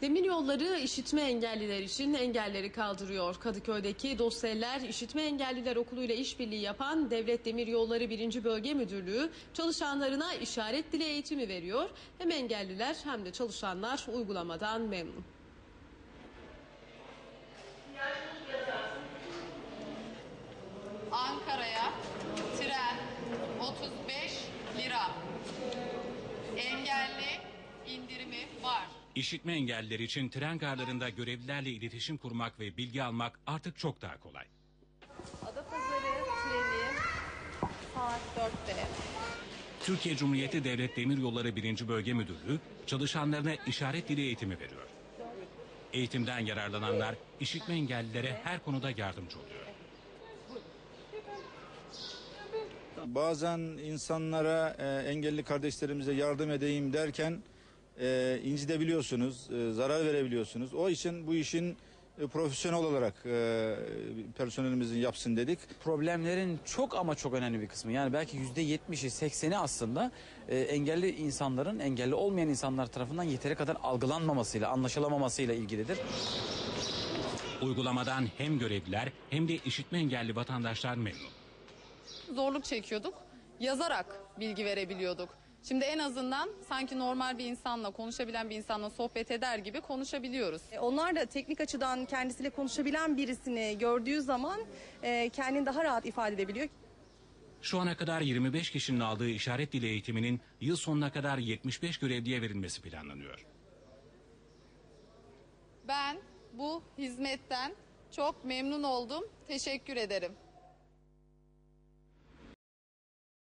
Demiryolları işitme engelliler için engelleri kaldırıyor. Kadıköy'deki Dosteller İşitme Engelliler Okulu ile işbirliği yapan Devlet Demiryolları 1. Bölge Müdürlüğü çalışanlarına işaret dili eğitimi veriyor. Hem engelliler hem de çalışanlar uygulamadan memnun. Ankara'ya tren 35 lira. Engelli. İşitme engelliler için tren garlarında görevlilerle iletişim kurmak ve bilgi almak artık çok daha kolay. Adapazarı treni saat 4'te. Türkiye Cumhuriyeti Devlet Demiryolları 1. Bölge Müdürlüğü çalışanlarına işaret dili eğitimi veriyor. Eğitimden yararlananlar işitme engellilere her konuda yardımcı oluyor. Bazen insanlara e, engelli kardeşlerimize yardım edeyim derken e, incidebiliyorsunuz, e, zarar verebiliyorsunuz. O için bu işin e, profesyonel olarak e, personelimizin yapsın dedik. problemlerin çok ama çok önemli bir kısmı yani belki yüzde yetmişi sekseni aslında e, engelli insanların engelli olmayan insanlar tarafından yeteri kadar algılanmamasıyla anlaşılamamasıyla ilgilidir. Uygulamadan hem görevliler hem de işitme engelli vatandaşlar memnun. Zorluk çekiyorduk. Yazarak bilgi verebiliyorduk. Şimdi en azından sanki normal bir insanla konuşabilen bir insanla sohbet eder gibi konuşabiliyoruz. E, Onlar da teknik açıdan kendisiyle konuşabilen birisini gördüğü zaman e, kendini daha rahat ifade edebiliyor. Şu ana kadar 25 kişinin aldığı işaret dili eğitiminin yıl sonuna kadar 75 görevliye verilmesi planlanıyor. Ben bu hizmetten çok memnun oldum. Teşekkür ederim.